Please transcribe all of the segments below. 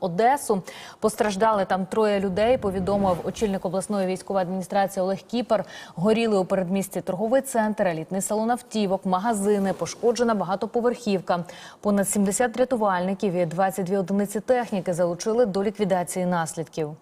Одесу постраждали там троє людей. Повідомив очільник обласної військової адміністрації Олег Кіпер. Горіли у передмісті торговий центр, елітний салон автівок, магазини, пошкоджена багатоповерхівка. Понад 70 рятувальників і 22 одиниці техніки залучили до ліквідації наслідків.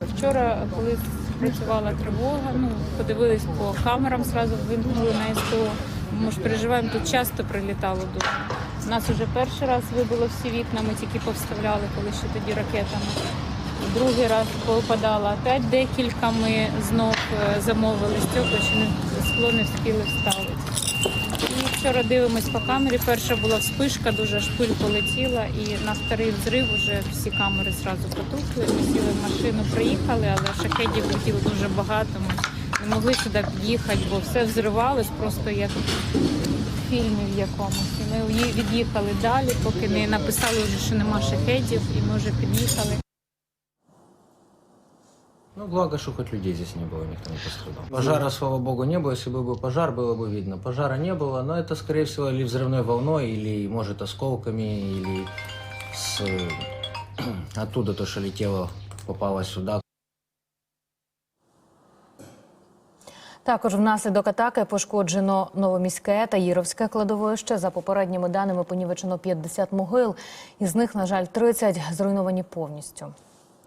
Вчора, коли працювала тривога, ну подивились по камерам, зразу вимкнули на СТО. Ми ж переживаємо, тут часто прилітало дуже. У нас вже перший раз вибило всі вікна, ми тільки повставляли, коли ще тоді ракетами. Другий раз попадало опять декілька. Ми знов е, замовили стекла, що не скло не встигли вставити. І вчора дивимось по камері. Перша була вспишка, дуже аж пиль полетіла, і на старий взрив вже всі камери зразу потухли. Ми сіли в машину, приїхали, але шахедів летіло дуже багато. Ми не могли сюди під'їхати, бо все взривалось просто як фільмі в якомусь. І ми уї- від'їхали далі, поки не написали вже, що нема шахедів, і ми вже під'їхали. Ну, благо, что хоть людей здесь не было, никто не пострадал. Пожара, слава богу, не было. Если бы был пожар, было бы видно. Пожара не было, но это, скорее всего, или взрывной волной, или, может, осколками, или с... оттуда то, что летело, попало сюда. Також внаслідок атаки пошкоджено новоміське та Їровське кладовище. За попередніми даними понівечено 50 могил. Із них, на жаль, 30 зруйновані повністю.